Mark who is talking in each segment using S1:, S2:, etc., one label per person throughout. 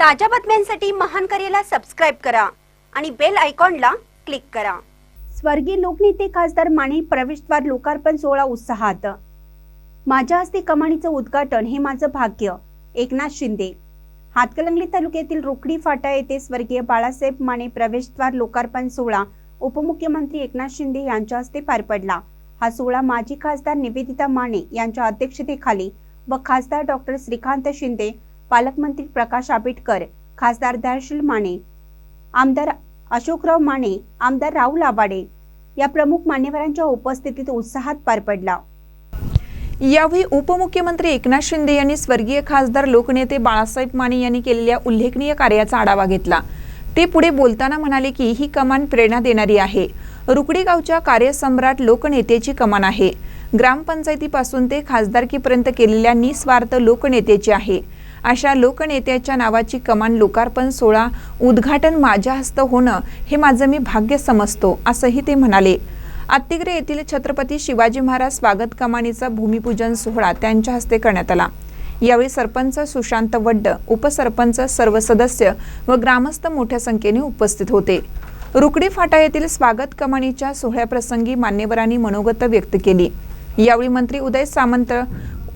S1: ताज्या बातम्यांसाठी महान करेला सबस्क्राईब करा आणि बेल आयकॉनला क्लिक करा. स्वर्गीय लोकनेते खासदार माने प्रवेशद्वार लोकार्पण सोहळा उत्साहात. माझ्या हस्ते कमानीचं उद्घाटन हे माझं भाग्य. एकनाथ शिंदे. हातकलंगली तालुक्यातील रोकडी फाटा येथे स्वर्गीय बाळासाहेब माने प्रवेशद्वार लोकार्पण सोहळा उपमुख्यमंत्री एकनाथ शिंदे यांच्या हस्ते पार पडला. हा सोहळा माजी खासदार निवेदिता माने यांच्या अध्यक्षतेखाली व खासदार डॉक्टर श्रीकांत शिंदे पालकमंत्री प्रकाश आंबेडकर खासदार दर्शील माने आमदार अशोकराव माने आमदार राहुल आबाडे या प्रमुख मान्यवरांच्या उपस्थितीत उत्साहात पार पडला.
S2: यावेळी उपमुख्यमंत्री एकनाथ शिंदे यांनी स्वर्गीय खासदार लोकनेते बाळासाहेब माने यांनी केलेल्या उल्लेखनीय कार्याचा आढावा घेतला. ते पुढे बोलताना म्हणाले की ही कमान प्रेरणा देणारी आहे. रुकडी गावच्या कार्यसम्राट लोकनेत्याची कमान आहे. ग्रामपंचायतीपासून ते खासदारकीपर्यंत केलेल्या निस्वार्थ लोकनेत्याची आहे. अशा लोकनेत्याच्या नावाची कमान लोकार्पण सोहळा उद्घाटन माझ्या हस्त होणं हे माझं मी भाग्य समजतो असंही ते म्हणाले. आत्तिग्रे येथील छत्रपती शिवाजी महाराज स्वागत कमानीचा भूमिपूजन सोहळा त्यांच्या हस्ते करण्यात आला. यावेळी सरपंच सुशांत वड्ड उपसरपंच सर्व सदस्य व ग्रामस्थ मोठ्या संख्येने उपस्थित होते. रुकडी फाटा येथील स्वागत कमानीच्या सोहळ्याप्रसंगी मान्यवरांनी मनोगत व्यक्त केली. यावेळी मंत्री उदय सामंत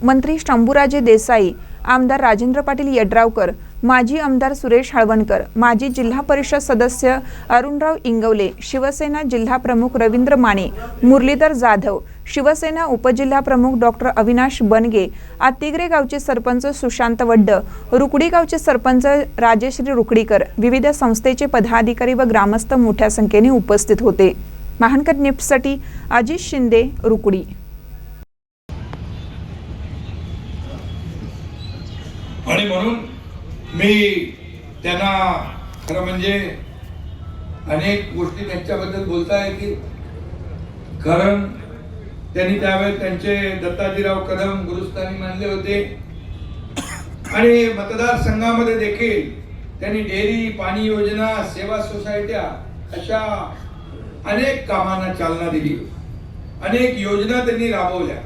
S2: मंत्री शंभूराजे देसाई आमदार राजेंद्र पाटील यड्रावकर माजी आमदार सुरेश हळवणकर माजी जिल्हा परिषद सदस्य अरुणराव इंगवले शिवसेना जिल्हा प्रमुख रवींद्र माने मुरलीधर जाधव शिवसेना उपजिल्हा प्रमुख डॉक्टर अविनाश बनगे आतिग्रे गावचे सरपंच सुशांत वड्ड रुकडी गावचे सरपंच राजेश्री रुकडीकर विविध संस्थेचे पदाधिकारी व ग्रामस्थ मोठ्या संख्येने उपस्थित होते. महानकर निफ्टसाठी अजित शिंदे रुकडी.
S3: आणि म्हणून मी त्यांना खरं म्हणजे अनेक गोष्टी त्यांच्याबद्दल बोलता येतील कारण त्यांनी त्यावेळेस त्यांचे दत्ताजीराव कदम गुरुस्थानी मानले होते. आणि मतदारसंघामध्ये देखील त्यांनी डेअरी पाणी योजना सेवा सोसायट्या अशा अनेक कामांना चालना दिली. अनेक योजना त्यांनी राबवल्या.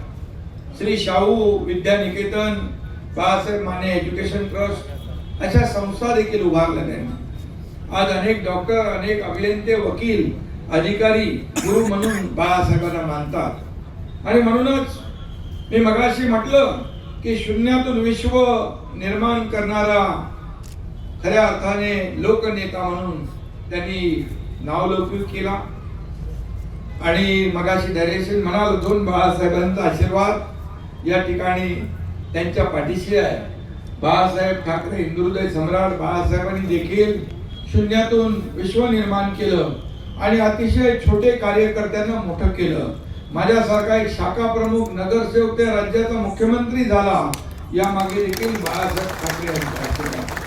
S3: श्री शाहू विद्यानिकेतन बाळासाहेब माने एज्युकेशन ट्रस्ट अशा संस्था देखील उभारल्या त्यांनी. आज अनेक डॉक्टर अनेक अभियंते वकील अधिकारी गुरु म्हणून बाळासाहेबांना मानतात. आणि म्हणूनच मी मगाशी म्हटलं की शून्यातून विश्व निर्माण करणारा खऱ्या अर्थाने लोकनेता म्हणून त्यांनी नावलौकिक केला. आणि मगाशी धैर्यशील म्हणाल दोन बाळासाहेबांचा आशीर्वाद या ठिकाणी त्यांच्या पाठीशी आहे. बाळासाहेब ठाकरे हिंदुहृदय सम्राट बाळासाहेबांनी देखील शून्यातून विश्व निर्माण केलं आणि अतिशय छोटे कार्यकर्त्यांना मोठं केलं. माझ्यासारखा एक शाखा प्रमुख नगरसेवक त्या राज्याचा मुख्यमंत्री झाला. या मागे देखील बाळासाहेब ठाकरे यांचा आशीर्वाद